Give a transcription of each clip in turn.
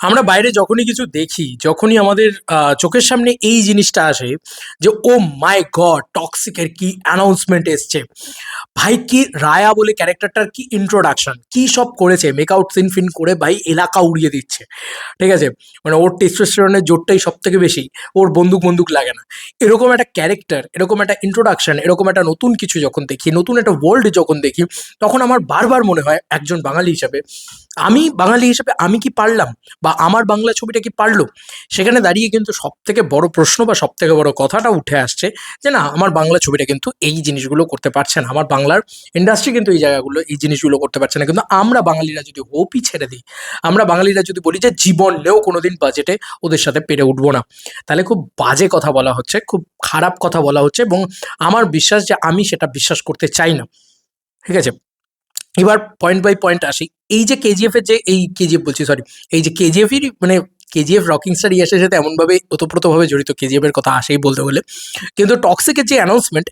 আমরা বাইরে যখনই কিছু দেখি, যখনই আমাদের চোখের সামনে এই জিনিসটা আসে যে, ও মাই গড টক্সিকের কি অ্যানাউন্সমেন্ট এসছে? ভাই, কি রায়া বলে ক্যারেক্টারটার কি ইন্ট্রোডাকশন কি সব করেছে? মেকআউট সিন ফিন করে ভাই এলাকা উড়িয়ে দিচ্ছে। ঠিক আছে? মানে ওর টেস্টোস্টেরনের জোরটাই সব থেকে বেশি। ওর বন্দুক বন্দুক লাগে না। এরকম একটা ক্যারেক্টার, এরকম একটা ইন্ট্রোডাকশন এরকম একটা নতুন কিছু যখন দেখি, নতুন একটা ওয়ার্ল্ড যখন দেখি, তখন আমার বারবার মনে হয় একজন বাঙালি হিসাবে আমি বাঙালি হিসেবে আমি কি পারলাম? বা আমার বাংলা ছবিটা কি পারল? সেখানে দাঁড়িয়ে কিন্তু সব থেকে বড় প্রশ্ন বা সব থেকে বড় কথাটা উঠে আসছে যে, না, আমার বাংলা ছবিটা কিন্তু এই জিনিসগুলো করতে পারছে না। আমার বাংলার ইন্ডাস্ট্রি কিন্তু এই জায়গাগুলো, এই জিনিসগুলো করতে পারছে না। কিন্তু আমরা বাঙালিরা যদি হোপই ছেড়ে দিই, আমরা বাঙালিরা যদি বলি যে জীবনেও কোনোদিন বাজেটে ওদের সাথে পেরে উঠবো না। তাহলে খুব বাজে কথা বলা হচ্ছে, খুব খারাপ কথা বলা হচ্ছে এবং আমার বিশ্বাস যে, আমি সেটা বিশ্বাস করতে চাই না। ঠিক আছে? এবার পয়েন্ট বাই পয়েন্ট আসি। এই যে কেজিএফ এর যে, এই কেজিএফ বলছি সরি এই যে কেজিএফই মানে কেজিএফ রকিং স্টার ইয়াসের সাথে এমনভাবে ওতপ্রোতভাবে জড়িত কেজিএফ এর কথা আসেই বলতে বলে কিন্তু টক্সিকের যে অ্যানাউন্সমেন্ট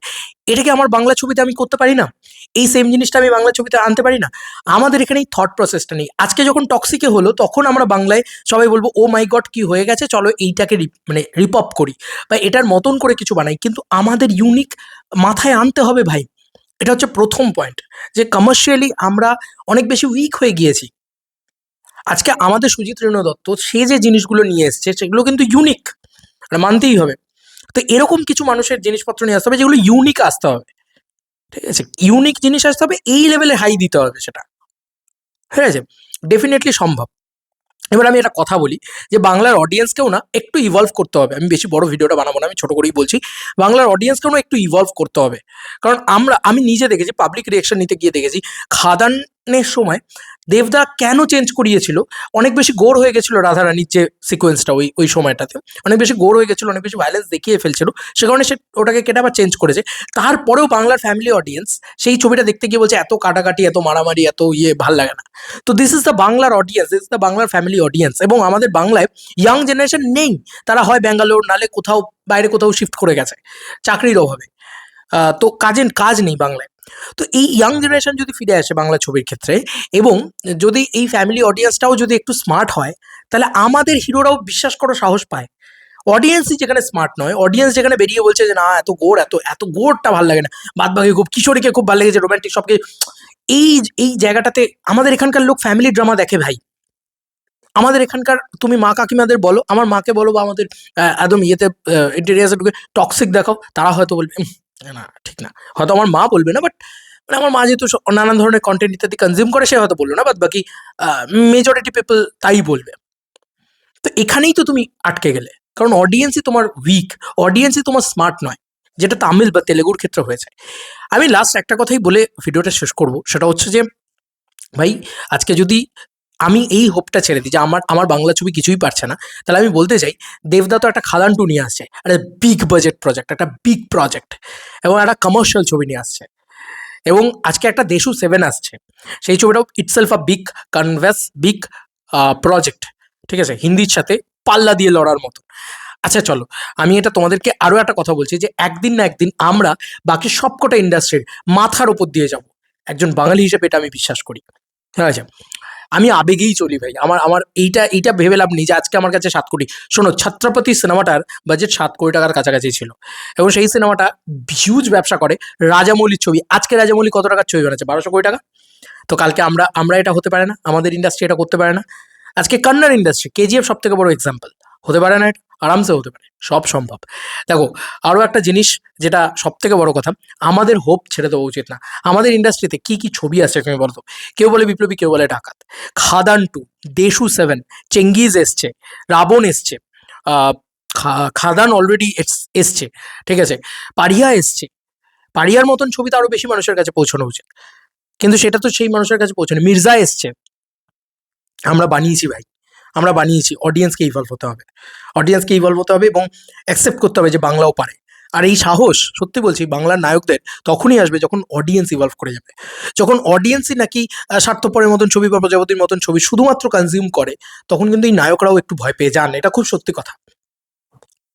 এটাকে আমার বাংলা ছবিতে আমি করতে পারি না। এই সেম জিনিসটা আমি বাংলা ছবিতে আনতে পারি না। আমাদের এখানে এই থট প্রসেসটা নেই। আজকে যখন টক্সিকে হলো, তখন আমরা বাংলায় সবাই বলব ও মাই গড কি হয়ে গেছে? চলো এইটাকে মানে রিপপ করি। বা এটার মতন করে কিছু বানাই। কিন্তু আমাদের ইউনিক মাথায় আনতে হবে ভাই। এটা হচ্ছে প্রথম পয়েন্ট যে কমার্শিয়ালি আমরা অনেক বেশি উইক হয়ে গিয়েছি। আজকে আমাদের সুজিত রেণু দত্ত, সে যে জিনিসগুলো নিয়ে এসছে, সেগুলো কিন্তু ইউনিক মানে মানতেই হবে। তো এরকম কিছু মানুষের জিনিসপত্র নিয়ে আসতে হবে, যেগুলো ইউনিক আসতে হবে। ঠিক আছে? ইউনিক জিনিস আসতে হবে, এই লেভেলে হাই দিতে হবে সেটা। ঠিক আছে? ডেফিনেটলি সম্ভব। এবার আমি একটা কথা বলি যে বাংলার অডিয়েন্সকেও না একটু ইভলভ করতে হবে। আমি বেশি বড় ভিডিওটা বানাবো না, আমি ছোটো করেই বলছি। বাংলার অডিয়েন্সকেও না একটু ইভলভ করতে হবে। কারণ আমরা, আমি নিজে দেখেছি পাবলিক রিয়েকশন নিতে গিয়ে দেখেছি খাদানের সময় দেবদা কেন চেঞ্জ করিয়েছিল? অনেক বেশি গোর হয়ে গেছিল রাধারানীর যে সিকোয়েন্সটা ওই ওই সময়টাতে। অনেক বেশি গোর হয়ে গেছিল, অনেক বেশি ভায়োলেন্স দেখিয়ে ফেলছিল। সে কারণে সে ওটাকে কেটে আবার চেঞ্জ করেছে। তারপরেও বাংলার ফ্যামিলি অডিয়েন্স সেই ছবিটা দেখতে গিয়ে বলছে, এত কাটাকাটি, এত মারামারি, এত ইয়ে ভালো লাগে না। তো দিস ইজ দ্য বাংলার অডিয়েন্স দিস দ্য বাংলার ফ্যামিলি অডিয়েন্স এবং আমাদের বাংলায় ইয়াং জেনারেশন নেই। তারা হয় ব্যাঙ্গালোর, নালে কোথাও, বাইরে কোথাও শিফট করে গেছে, চাকরির অভাবে। তো কাজের কাজ নেই বাংলায়। তো এই ইয়াং জেনারেশন যদি ফিরে আসে বাংলা ছবির ক্ষেত্রে এবং যদি এই ফ্যামিলি অডিয়েন্সটাও যদি একটু স্মার্ট হয় তাহলে আমাদের হিরোরাও বিশ্বাস করো সাহস পায়। অডিয়েন্সই যেখানে স্মার্ট নয় অডিয়েন্স যেখানে বেরিয়ে বলছে যে না এত গোড় এত এত গোড়টা ভালো লাগে না। বাদ বাকি খুব কিশোরীকে খুব ভালো লেগেছে রোমান্টিক সবকে এই এই জায়গাটাতে আমাদের এখানকার লোক ফ্যামিলি ড্রামা দেখে ভাই। আমাদের এখানকার তুমি মা কাকিমাদের বলো আমার মাকে বলো বা আমাদের একদম ইয়েতে ইন্টেরিয়াসে ঢুকে টক্সিক দেখাও তারা হয়তো বলবে "উম, না, ঠিক না। হয়তো আমার মা বলবে না বাট মানে আমার মা যেহেতু নানান ধরনের কন্টেন্ট ইত্যাদি কনজিউম করে, সে হয়তো বলল না বাদ বাকি মেজরিটি পিপল তাই বলবে। তো এখানেই তো তুমি আটকে গেলে। কারণ অডিয়েন্সই তোমার উইক অডিয়েন্সই তোমার স্মার্ট নয়, যেটা তামিল বা তেলেগুর ক্ষেত্রে হয়েছে। আমি লাস্ট একটা কথাই বলে ভিডিওটা শেষ করব। সেটা হচ্ছে যে, ভাই, আজকে যদি আমি এই হোপটা ছেড়ে দিই যে আমার আমার বাংলা ছবি কিছুই পারছে না। তাহলে আমি বলতে চাই, দেবদা তো একটা খাদান টু নিয়ে আসছে, একটা বিগ বাজেট প্রজেক্ট একটা বিগ প্রজেক্ট এবং একটা কমার্শিয়াল ছবি নিয়ে আসছে। এবং আজকে একটা দেশু সেভেন আসছে। সেই ছবিটাও itself a big canvas big project ঠিক আছে? হিন্দির সাথে পাল্লা দিয়ে লড়ার মতো। আচ্ছা চলো, আমি এটা তোমাদেরকে আরও একটা কথা বলছি যে একদিন না একদিন আমরা বাকি সবকটা ইন্ডাস্ট্রির মাথার ওপর দিয়ে যাব। একজন বাঙালি হিসেবে এটা আমি বিশ্বাস করি। ঠিক আছে? আমি আবেগেই চলি ভাই। আমার আমার এইটা এইটা ভেবে লাভ নেই যে আজকে আমার কাছে সাত কোটি। শোনো, ছত্রপতি সিনেমাটার বাজেট সাত কোটি টাকার কাছাকাছি ছিল। এবং সেই সিনেমাটা হিউজ ব্যবসা করে রাজামৌলির ছবি। আজকে রাজামৌলি কত টাকার ছবি বানাচ্ছে? বারোশো কোটি টাকা? তো কালকে আমরা আমরা এটা হতে পারে না। আমাদের ইন্ডাস্ট্রি এটা করতে পারে না। আজকে কন্নড় ইন্ডাস্ট্রি কেজিএফ সব থেকে বড় এক্সাম্পল হতে পারে না আরামসে হতে পারে, সব সম্ভব। দেখো আরও একটা জিনিস যেটা সব থেকে বড় কথা, আমাদের হোপ ছেড়ে দেওয়া উচিত না। আমাদের ইন্ডাস্ট্রিতে কি কি ছবি আছে তুমি বলতো কেউ বলে বিপ্লবী, কেউ বলে ডাকাত। খাদান টু দেশু সেভেন চেঙ্গিজ এসছে, রাবণ এসছে খাদান অলরেডি এসছে, ঠিক আছে? পারিয়া এসছে। পারিয়ার মতন ছবি তো আরও বেশি মানুষের কাছে পৌঁছানো উচিত। কিন্তু সেটা তো সেই মানুষের কাছে পৌঁছানো মির্জা এসছে। আমরা বানিয়েছি ভাই। আমরা বানিয়েছি অডিয়েন্সকে ইভলভ হতে হবে। অডিয়েন্সকে ইভলভ হতে হবে এবং অ্যাকসেপ্ট করতে হবে যে বাংলাও পারে। আর এই সাহস, সত্যি বলছি, বাংলার নায়কদের তখনই আসবে যখন অডিয়েন্স ইভলভ করে যাবে। যখন অডিয়েন্সই নাকি স্বার্থপরের মতন ছবি বা প্রজাপতির মতন ছবি শুধুমাত্র কনজিউম করে, তখন কিন্তু এই নায়করাও একটু ভয় পেয়ে যান। এটা খুব সত্যি কথা।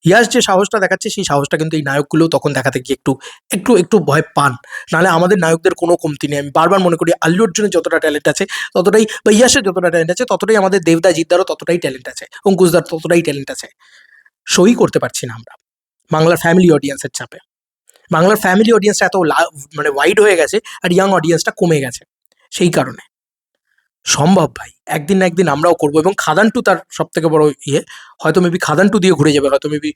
ইয়াস যে সাহসটা দেখাচ্ছে, সেই সাহসটা কিন্তু এই নায়কগুলো তখন দেখাতে গিয়ে একটু একটু একটু ভয় পান। নাহলে আমাদের নায়কদের কোনো কমতি নেই। আমি বারবার মনে করি, আল্লু অর্জুনের যতটা ট্যালেন্ট আছে, ততটাই, বা ইয়াসের যতটা ট্যালেন্ট আছে, ততটাই আমাদের দেবদা জিদ্দারও ততটাই ট্যালেন্ট আছে, অঙ্কুশদার ততটাই ট্যালেন্ট আছে। সই করতে পারছি না আমরা। বাংলার ফ্যামিলি অডিয়েন্সের চাপে। বাংলার ফ্যামিলি অডিয়েন্সটা এত মানে ওয়াইড হয়ে গেছে, আর ইয়াং অডিয়েন্সটা কমে গেছে। সেই কারণে। সম্ভব ভাই। একদিন না একদিন আমরাও করব এবং খাদান টু তার সব থেকে বড় ইয়ে হয়তো মেবি খাদান টু দিয়ে ঘুরে যাবে, হয়তো মেবি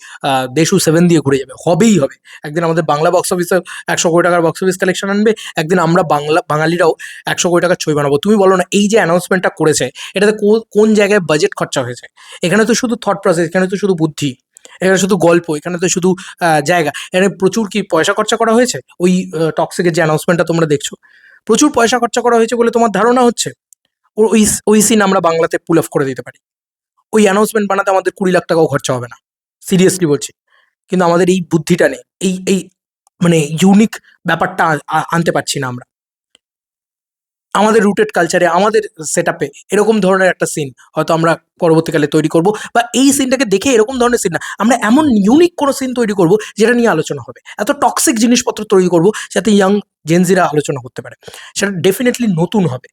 দেশু সেভেন দিয়ে ঘুরে যাবে, হবেই হবে। একদিন আমাদের বাংলা বক্স অফিসে একশো কোটি টাকার বক্স অফিস কালেকশন আনবে, একদিন আমরা বাংলা, বাঙালিরাও একশো কোটি টাকার ছবি বানাবো। তুমি বলো না, এই যে অ্যানাউন্সমেন্টটা করেছে, এটাতে কোন জায়গায় বাজেট খরচা হয়েছে? এখানে তো শুধু থট প্রসেস এখানে তো শুধু বুদ্ধি, এখানে শুধু গল্প, এখানে তো শুধু জায়গা। এখানে প্রচুর কি পয়সা খরচা করা হয়েছে? ওই টক্সিকের যে অ্যানাউন্সমেন্টটা তোমরা দেখছ। প্রচুর পয়সা খরচা করা হয়েছে বলে তোমার ধারণা হচ্ছে? ওই ওই সিন আমরা বাংলাতে পুল অফ করে দিতে পারি। ওই অ্যানাউন্সমেন্ট বানাতে আমাদের কুড়ি লাখ টাকাও খরচা হবে না। সিরিয়াসলি বলছি। কিন্তু আমাদের এই বুদ্ধিটা নেই। এই এই মানে ইউনিক ব্যাপারটা আনতে পারছি না আমরা। আমাদের রুটেড কালচারে আমাদের সেট আপে এরকম ধরনের একটা সিন হয়তো আমরা পরবর্তীকালে তৈরি করব বা এই সিনটাকে দেখে এরকম ধরনের সিন না। আমরা এমন ইউনিক কোনো সিন তৈরি করব যেটা নিয়ে আলোচনা হবে। এত টক্সিক জিনিসপত্র তৈরি করব যাতে ইয়াং জেনজিরা আলোচনা করতে পারে। সেটা ডেফিনেটলি নতুন হবে।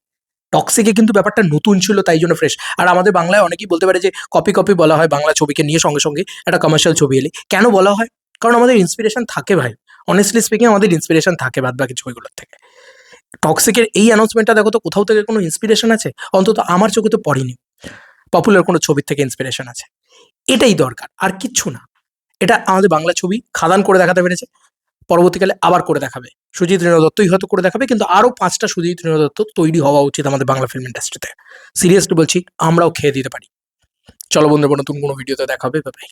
টক্সিকে কিন্তু ব্যাপারটা নতুন ছিল, তাই জন্য ফ্রেশ আর আমাদের বাংলায় অনেকেই বলতে পারে যে কপি কপি বলা হয় বাংলা ছবিকে নিয়ে সঙ্গে সঙ্গে একটা কমার্শিয়াল ছবি এলে। কেন বলা হয়? কারণ আমাদের ইন্সপিরেশন থাকে ভাই। অনেস্টলি স্পিকিং আমাদের ইন্সপিরেশন থাকে বাদ বাকি ছবিগুলোর থেকে। টক্সিকের এই অ্যানাউন্সমেন্টটা দেখো তো, কোথাও থেকে কোনো ইন্সপিরেশন আছে? অন্তত আমার চোখে তো পড়েনি। পপুলার কোনো ছবির থেকে ইন্সপিরেশন আছে। এটাই দরকার, আর কিচ্ছু না। এটা আমাদের বাংলা ছবি খাদান করে দেখাতে পেরেছে। পরবর্তীকালে আবার করে দেখাবে। সুজিত রেণু দত্তই হয়তো করে দেখাবে, কিন্তু আরও পাঁচটা সুজিত রেণু দত্ত তৈরি হওয়া উচিত আমাদের বাংলা ফিল্ম ইন্ডাস্ট্রিতে সিরিয়াসলি বলছি, আমরাও খেয়ে দিতে পারি। চলো বন্ধুরা, নতুন কোনো ভিডিওতে দেখাবে বাই